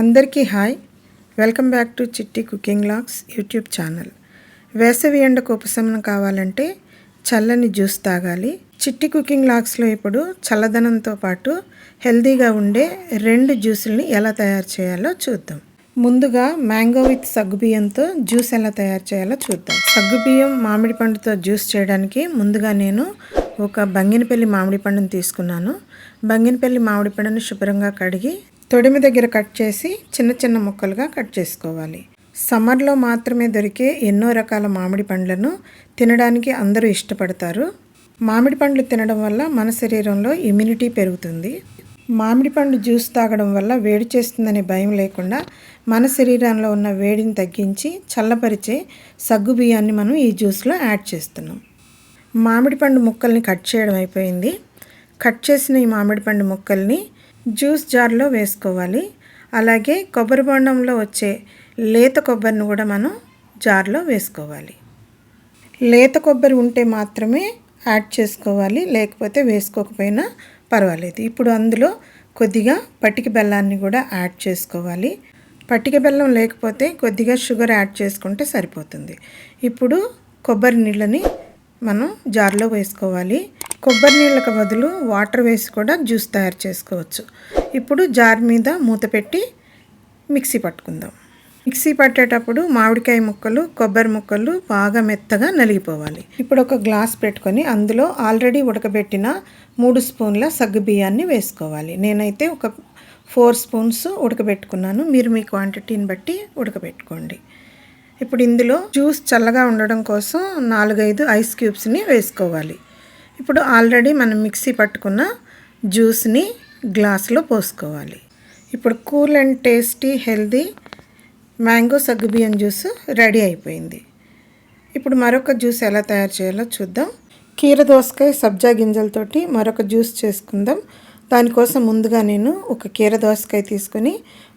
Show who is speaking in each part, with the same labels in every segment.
Speaker 1: అందరికీ hi. Welcome back to Chitti cooking logs YouTube channel. వేసవి ఎండకు ఉపశమనం కావాలంటే చల్లని జ్యూస్ తాగాలి. చిట్టి కుకింగ్ లాగ్స్లో ఇప్పుడు చల్లదనంతో పాటు హెల్దీగా ఉండే రెండు జ్యూసుల్ని ఎలా తయారు చేయాలో చూద్దాం. ముందుగా మ్యాంగో విత్ సగ్గుబియ్యంతో జ్యూస్ ఎలా తయారు చేయాలో చూద్దాం. సగ్గుబియ్యం మామిడి పండుతో జ్యూస్ చేయడానికి ముందుగా నేను ఒక బంగినపల్లి మామిడి పండును తీసుకున్నాను. బంగినపల్లి మామిడి పండును శుభ్రంగా కడిగి తొడిమి దగ్గర కట్ చేసి చిన్న చిన్న ముక్కలుగా కట్ చేసుకోవాలి. సమ్మర్లో మాత్రమే దొరికే ఎన్నో రకాల మామిడి పండ్లను తినడానికి అందరూ ఇష్టపడతారు. మామిడి పండ్లు తినడం వల్ల మన శరీరంలో ఇమ్యూనిటీ పెరుగుతుంది. మామిడి పండు జ్యూస్ తాగడం వల్ల వేడి చేస్తుందనే భయం లేకుండా మన శరీరంలో ఉన్న వేడిని తగ్గించి చల్లపరిచే సగ్గు బియ్యాన్ని మనం ఈ జ్యూస్లో యాడ్ చేస్తున్నాం. మామిడి పండు ముక్కల్ని కట్ చేయడం అయిపోయింది. కట్ చేసిన ఈ మామిడి పండు ముక్కల్ని జ్యూస్ జార్లో వేసుకోవాలి. అలాగే కొబ్బరి బొండంలో వచ్చే లేత కొబ్బరిని కూడా మనం జార్లో వేసుకోవాలి. లేత కొబ్బరి ఉంటే మాత్రమే యాడ్ చేసుకోవాలి. లేకపోతే వేసుకోకపోయినా పర్వాలేదు. ఇప్పుడు అందులో కొద్దిగా పట్టిక బెల్లాన్ని కూడా యాడ్ చేసుకోవాలి. పట్టిక బెల్లం లేకపోతే కొద్దిగా షుగర్ యాడ్ చేసుకుంటే సరిపోతుంది. ఇప్పుడు కొబ్బరి నీళ్ళని మనం జార్లో వేసుకోవాలి. కొబ్బరి నీళ్ళకు బదులు వాటర్ వేసి కూడా జ్యూస్ తయారు చేసుకోవచ్చు. ఇప్పుడు జార్ మీద మూత పెట్టి మిక్సీ పట్టుకుందాం. మిక్సీ పట్టేటప్పుడు మామిడికాయ ముక్కలు కొబ్బరి ముక్కలు బాగా మెత్తగా నలిగిపోవాలి. ఇప్పుడు ఒక గ్లాస్ పెట్టుకొని అందులో ఆల్రెడీ ఉడకబెట్టిన మూడు స్పూన్ల సగ్గు బియ్యాన్ని వేసుకోవాలి. నేనైతే ఒక ఫోర్ స్పూన్స్ ఉడకబెట్టుకున్నాను. మీరు మీ క్వాంటిటీని బట్టి ఉడకబెట్టుకోండి. ఇప్పుడు ఇందులో జ్యూస్ చల్లగా ఉండడం కోసం నాలుగైదు ఐస్ క్యూబ్స్ని వేసుకోవాలి. ఇప్పుడు ఆల్రెడీ మనం మిక్సీ పట్టుకున్న జ్యూస్ని గ్లాసులో పోసుకోవాలి. ఇప్పుడు cool and tasty healthy mango సగ్గుబియ్యం జ్యూస్ రెడీ అయిపోయింది. ఇప్పుడు మరొక జ్యూస్ ఎలా తయారు చేయాలో చూద్దాం. కీర దోసకాయ సబ్జా గింజలతోటి మరొక జ్యూస్ చేసుకుందాం. దానికోసం ముందుగా నేను ఒక కీర దోసకాయ తీసుకొని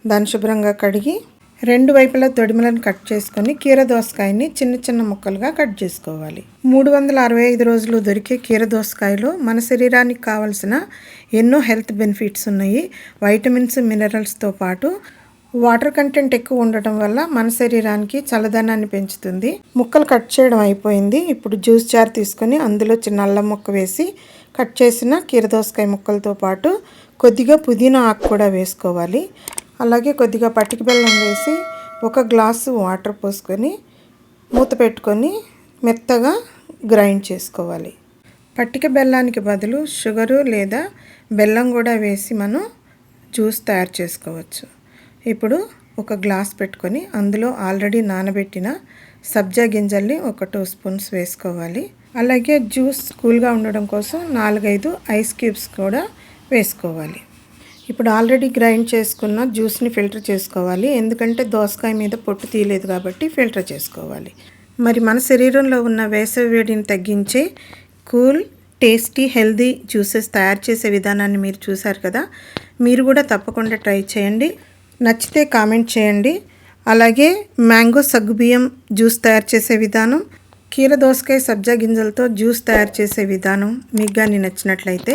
Speaker 1: దాన్ని శుభ్రంగా కడిగి రెండు వైపులా తొడిమలను కట్ చేసుకొని కీర దోసకాయని చిన్న చిన్న ముక్కలుగా కట్ చేసుకోవాలి. మూడు వందల అరవై ఐదు రోజులు దొరికే కీర దోసకాయలో మన శరీరానికి కావలసిన ఎన్నో హెల్త్ బెనిఫిట్స్ ఉన్నాయి. వైటమిన్స్ మినరల్స్తో పాటు వాటర్ కంటెంట్ ఎక్కువ ఉండటం వల్ల మన శరీరానికి చల్లదనాన్ని పెంచుతుంది. ముక్కలు కట్ చేయడం అయిపోయింది. ఇప్పుడు జ్యూస్ జార్ తీసుకొని అందులో చిన్న అల్లం ముక్క వేసి కట్ చేసిన కీరదోసకాయ ముక్కలతో పాటు కొద్దిగా పుదీనా ఆకు కూడా వేసుకోవాలి. అలాగే కొద్దిగా పట్టిక బెల్లం వేసి ఒక గ్లాసు వాటర్ పోసుకొని మూత పెట్టుకొని మెత్తగా గ్రైండ్ చేసుకోవాలి. పట్టిక బెల్లానికి బదులు షుగరు లేదా బెల్లం కూడా వేసి మనం జ్యూస్ తయారు చేసుకోవచ్చు. ఇప్పుడు ఒక గ్లాస్ పెట్టుకొని అందులో ఆల్రెడీ నానబెట్టిన సబ్జా గింజల్ని ఒక టూ స్పూన్స్ వేసుకోవాలి. అలాగే జ్యూస్ కూల్గా ఉండడం కోసం నాలుగైదు ఐస్ క్యూబ్స్ కూడా వేసుకోవాలి. ఇప్పుడు ఆల్రెడీ గ్రైండ్ చేసుకున్న జ్యూస్ని ఫిల్టర్ చేసుకోవాలి. ఎందుకంటే దోసకాయ మీద పొట్టు తీయలేదు కాబట్టి ఫిల్టర్ చేసుకోవాలి. మరి మన శరీరంలో ఉన్న వేసవి వేడిని తగ్గించే కూల్ టేస్టీ హెల్దీ జ్యూసెస్ తయారు చేసే విధానాన్ని మీరు చూసారు కదా? మీరు కూడా తప్పకుండా ట్రై చేయండి. నచ్చితే కామెంట్ చేయండి. అలాగే మ్యాంగో సగ్గుబియ్యం జ్యూస్ తయారు చేసే విధానం కీర దోసకాయ సబ్జా గింజలతో జ్యూస్ తయారు చేసే విధానం మీకు కానీ నచ్చినట్లయితే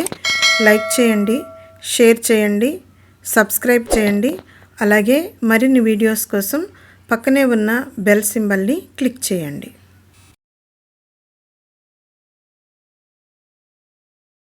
Speaker 1: లైక్ చేయండి. షేర్ చేయండి సబ్స్క్రైబ్ చేయండి అలాగే మరిన్ని వీడియోస్ కోసం పక్కనే ఉన్న బెల్ సింబల్ని క్లిక్ చేయండి.